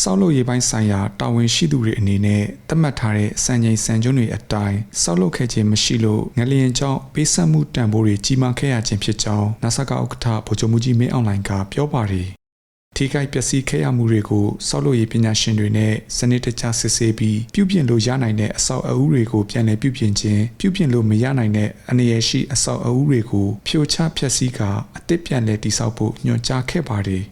စောက်လုပ်ရေးပိုင်းဆိုင်ရာတာဝန်ရှိသူတွေအနေနဲ့သတ်မှတ်ထားတဲ့စံချိန်စံကျွန်းတွေအတိုင်းစောက်လုပ်ခဲ့ခြင်းမရှိလို့ငလျင်ကြောင့်ပေးဆက်မှုတန်ဖိုးတွေကြီးမားခဲ့ရခြင်းဖြစ်ကြောင်း NASA ကဥက္ကဋ္ဌဗိုလ်ချုပ်မှုကြီးမင်းအောင်လှိုင်ကပြောပါတယ်ထိခိုက်ပျက်စီးခဲ့ရမှုတွေကိုစောက်လုပ်ရေးပညာရှင်တွေနဲ့စနစ်တကျစစ်ဆေးပြီးပြုပြင်လို့ရနိုင်တဲ့အဆောက်အဦတွေကိုပြန်လည်ပြုပြင်ခြင်းပြုပြင်လို့မရနိုင်တဲ့အနေရရှိအဆောက်အဦတွေကိုဖြိုချဖျက်ဆီးကာအသစ်ပြန်လည်တည်ဆောက်ဖို့ညွှန်ကြားခဲ့ပါတယ်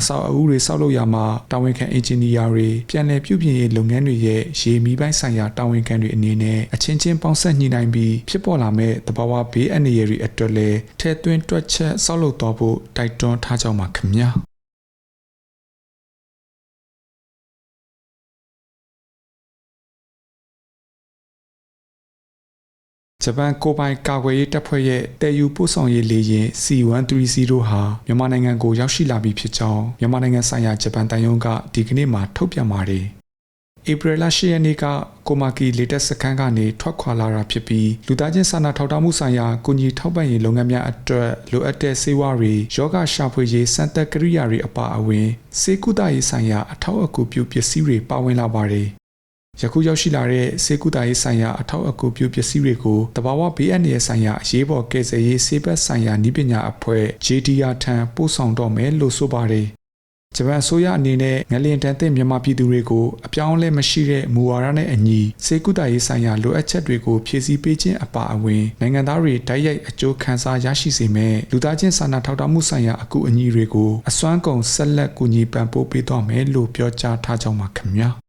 အဆောက်အဦတွေဆောက်လုပ်ရမှာတာဝန်ခံအင်ဂျင်နီယာတွေပြန်လည်ပြုပြင်ရေးလုပ်ငန်းတွေရဲ့ရေမီပိုင်းဆိုင်ရာတာဝန်ခံတွေအနေနဲ့အချင်းချင်းပေါင်းစပ်ညှိနှိုင်းပြီးဖြစ်ပေါ်လာမဲ့တဘာဝဘေးအန္တရာယ်တွေအတွက်လည်းထဲသွင်းတွက်ချက်ဆောက်လုပ်တော့ဖို့တိုက်တွန်းထားကြပါခင်ဗျာ ဂျပန်ကိုပိုင်ကာကွယ်ရေးတပ်ဖွဲ့ရဲ့တည်ယူပို့ဆောင်ရေးလေယာဉ် C130 ဟာမြန်မာနိုင်ငံကိုရောက်ရှိလာပြီဖြစ်ကြောင်းမြန်မာနိုင်ငံဆိုင်ရာဂျပန်တန်ယုံကဒီကနေ့မှထုတ်ပြန်ပါတယ်။ဧပြီလ10ရက်နေ့ကကိုမာကီလေတက်စခန်းကနေထွက်ခွာလာတာဖြစ်ပြီးလူသားချင်းစာနာထောက်ထားမှုဆိုင်ရာကုညီထောက်ပံ့ရေးလုပ်ငန်းများအတွက်လိုအပ်တဲ့ဆေးဝါးတွေယောဂရှာဖွေရေးစံသက်ကိရိယာတွေအပါအဝင်စေကုသရေးဆိုင်ရာအထောက်အကူပြုပစ္စည်းတွေပါဝင်လာပါတယ်။ ယခုရောက်ရှိလာတဲ့စေကုတာရေးဆိုင်ရာအထောက်အကူပြုပစ္စည်းတွေကိုတဘာဝဘေးအန္တရာယ်ဆိုင်ရာအရေးပေါ်ကယ်ဆယ်ရေးစေဘက်ဆိုင်ရာနည်းပညာအဖွဲ့ JDR ထံပို့ဆောင်တော့မယ်လို့ဆိုပါတယ်။ဂျပန်အစိုးရအနေနဲ့ငလျင်တန်တဲ့မြန်မာပြည်သူတွေကိုအပြောင်းအလဲမရှိတဲ့မူဝါဒနဲ့အညီစေကုတာရေးဆိုင်ရာလိုအပ်ချက်တွေကိုဖြည့်ဆည်းပေးခြင်းအပါအဝင်နိုင်ငံသားတွေတိုက်ရိုက်အကျိုးခံစားရရှိစေမယ့်လူသားချင်းစာနာထောက်ထားမှုဆိုင်ရာအကူအညီတွေကိုအစွမ်းကုန်ဆက်လက်ကူညီပံ့ပိုးပေးသွားမယ်လို့ပြောကြားထားကြောင်းပါခင်ဗျာ။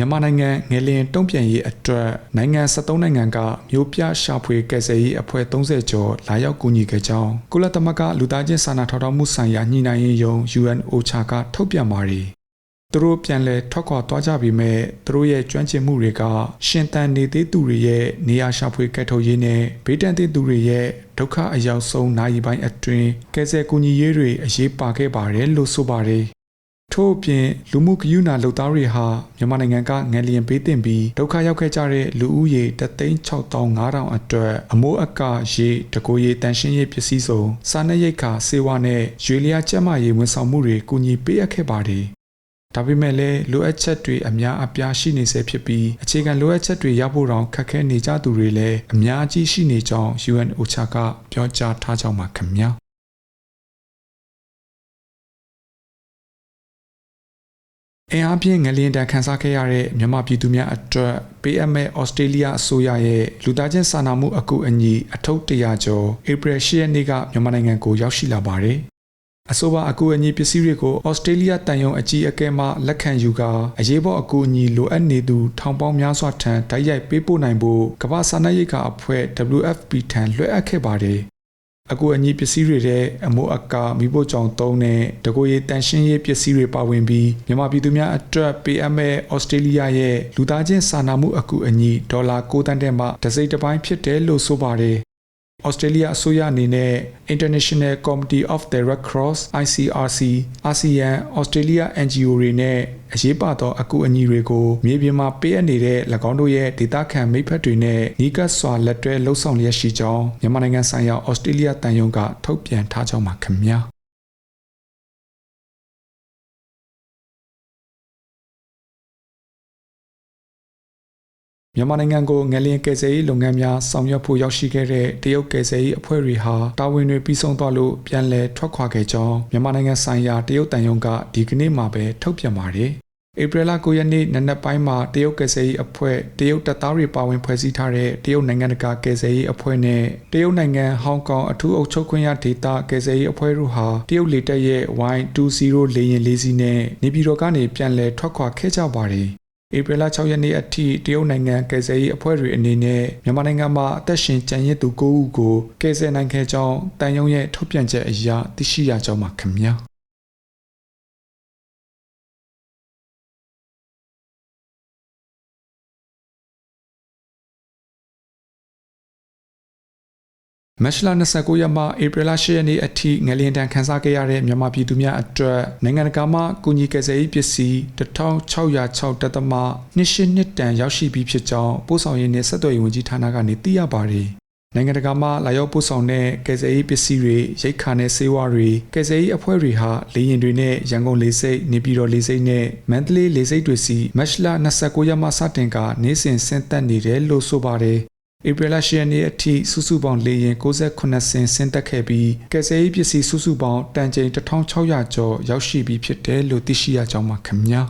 မြန်မာနိုင်ငံငယ်လျင်တုံ့ပြန်ရေးအတွက်နိုင်ငံ73နိုင်ငံကမျိုးပြရှာဖွေကယ်ဆယ်ရေးအဖွဲ့30ကျော်လာရောက်ကူညီခဲ့ကြောင်းကုလသမဂ္ဂလူသားချင်းစာနာထောက်ထားမှုဆိုင်ရာညှိနှိုင်းရေးယုံ UNOCHA ကထုတ်ပြန်ပါတယ်။သူတို့ပြန်လည်ထွက်ခွာသွားကြပြီမဲ့သူတို့ရဲ့ကျွမ်းကျင်မှုတွေကရှင်တန်နေသေးသူတွေရဲ့နေရာရှာဖွေကယ်ထုတ်ရေးနဲ့ဗေးတန်သေးသူတွေရဲ့ဒုက္ခအရောက်ဆုံးနိုင်ပိုင်းအတွင်းကယ်ဆယ်ကူညီရေးတွေအရေးပါခဲ့ပါတယ်လို့ဆိုပါတယ်။ ထို့အပြင်လူမှုကယူနာလုပ်သားတွေဟာမြန်မာနိုင်ငံကငလျင်ပေးတင်ပြီးဒုက္ခရောက်ခဲ့ကြတဲ့လူဦးရေ36500အတွက်အမိုးအကာရေတကိုရေတန်ရှင်းရေးပစ္စည်းစုံစားနပ်ရိက္ခာစေဝါနဲ့ရွေလျာကျန်းမာရေးဝန်ဆောင်မှုတွေကူညီပေးအပ်ခဲ့ပါတယ်။ဒါပေမဲ့လည်းလိုအပ်ချက်တွေအများအပြားရှိနေဆဲဖြစ်ပြီးအခြေခံလိုအပ်ချက်တွေရဖို့တောင်ခက်ခဲနေကြသူတွေလည်းအများကြီးရှိနေကြောင်း UNOCHA ကပြောကြားထားကြောင်းပါခင်ဗျာ။ အင်အားပြင်းငလျင်တန်ခန်းစားခဲ့ရတဲ့မြန်မာပြည်သူများအတွက်ပေးအပ်မဲ့ဩစတြေးလျအစိုးရရဲ့လူသားချင်းစာနာမှုအကူအညီအထုပ်တရာကျော်ဧပြီ10ရက်နေ့ကမြန်မာနိုင်ငံကိုရောက်ရှိလာပါတယ်။အဆိုပါအကူအညီပစ္စည်းတွေကိုဩစတြေးလျတန်ယုံအကြီးအကဲမှလက်ခံယူကာအရေးပေါ်အကူအညီလိုအပ်နေသူထောင်ပေါင်းများစွာထံတိုက်ရိုက်ပေးပို့နိုင်ဖို့ကမ္ဘာစာနာရေးကအဖွဲ့ WFP ထံလွှဲအပ်ခဲ့ပါတယ်။ အကူအညီပစ္စည်းတွေတဲ့အမိုးအကာမိဖို့ကြောင့်သုံးတဲ့တကိုယ်ရည်တန်ရှင်းရေးပစ္စည်းတွေပါဝင်ပြီးမြန်မာပြည်သူများအတွက်ပေးအပ်မဲ့ဩစတြေးလျရဲ့လူသားချင်းစာနာမှုအကူအညီဒေါ်လာ6တန်းတဲ့မှတစိမ့်တစ်ပိုင်းဖြစ်တယ်လို့ဆိုပါတယ် ဩစတြေးလျအစိုးရအနေနဲ့ International Committee of the Red Cross ICRC ASEAN Australia NGO တွေနဲ့အရေးပါသောအကူအညီတွေကိုမြေပြင်မှာပေးအပ်နေတဲ့၎င်းတို့ရဲ့ဒေသခံမိဖက်တွေနဲ့နီးကပ်စွာလက်တွဲလှုပ်ဆောင်လျက်ရှိကြောင်းမြန်မာနိုင်ငံဆိုင်ရာဩစတြေးလျတန်ယုံကထုတ်ပြန်ထားကြောင်းပါခင်ဗျာ။ မြန်မာနိုင်ငံကိုငလျင်ကယ်ဆယ်ရေးလုပ်ငန်းများဆောင်ရွက်ဖို့ရောက်ရှိခဲ့တဲ့တရုတ်ကယ်ဆယ်ရေးအဖွဲ့တွေဟာတာဝန်တွေပြီးဆုံးသွားလို့ပြန်လည်ထွက်ခွာခဲ့ကြောင်းမြန်မာနိုင်ငံဆိုင်ရာတရုတ်တန်ယုံကဒီကနေ့မှပဲထုတ်ပြန်ပါတယ်။ဧပြီလ9ရက်နေ့နနက်ပိုင်းမှာတရုတ်ကယ်ဆယ်ရေးအဖွဲ့တရုတ်တပ်သားတွေပါဝင်ဖွဲ့စည်းထားတဲ့တရုတ်နိုင်ငံတကာကယ်ဆယ်ရေးအဖွဲ့နဲ့တရုတ်နိုင်ငံဟောင်ကောင်အထူးအုပ်ချုပ်ခွင့်ရဒေသကယ်ဆယ်ရေးအဖွဲ့တို့ဟာတရုတ်လေတပ်ရဲ့ Y20 လေယာဉ်လေးစီးနဲ့နေပြည်တော်ကနေပြန်လည်ထွက်ခွာခဲ့ကြပါတယ်။ ဧပြီလ6ရက်နေ့အထိတရုတ်နိုင်ငံကယ်ဆယ်ရေးအဖွဲ့တွေအနေနဲ့မြန်မာနိုင်ငံမှာအသက်ရှင်ကျန်ရစ်သူ9ဦးကိုကယ်ဆယ်နိုင်ခဲ့ကြောင်းတန်ယုံရဲ့ထုတ်ပြန်ချက်အရသိရှိရကြောင်းပါခင်ဗျာ။ မတ်လ29ရက်မှဧပြီလ10ရက်နေ့အထိငလျင်တန်ခန်းစားခဲ့ရတဲ့မြန်မာပြည်သူများအတွက်နိုင်ငံတကာမှကုညီကယ်ဆယ်ရေးပစ္စည်း1606တက်သမ28နှစ်တန်ရောက်ရှိပြီးဖြစ်ကြောင်းပို့ဆောင်ရေးနှင့်ဆက်သွယ်ရေးဝန်ကြီးဌာနကနေသိရပါတယ်နိုင်ငံတကာမှလာရောက်ပို့ဆောင်တဲ့ကယ်ဆယ်ရေးပစ္စည်းတွေရိတ်ခါနဲ့ဆေးဝါးတွေကယ်ဆယ်ရေးအဖွဲ့တွေဟာလေယာဉ်တွေနဲ့ရန်ကုန်လေဆိပ်နေပြည်တော်လေဆိပ်နဲ့မန္တလေးလေဆိပ်တွေစီမတ်လ29ရက်မှစတင်ကနေ့စဉ်ဆင်းသက်နေတယ်လို့ဆိုပါတယ် ဧပြီလ10ရက်နေ့အထိစုစုပေါင်းလေယာဉ်68ဆင်းဆင်းသက်ခဲ့ပြီးကယ်ဆယ်ရေးပစ္စည်းစုစုပေါင်းတန်ချိန်1600ကျော်ရောက်ရှိပြီးဖြစ်တယ်လို့သိရှိရကြောင်းပါခင်ဗျာ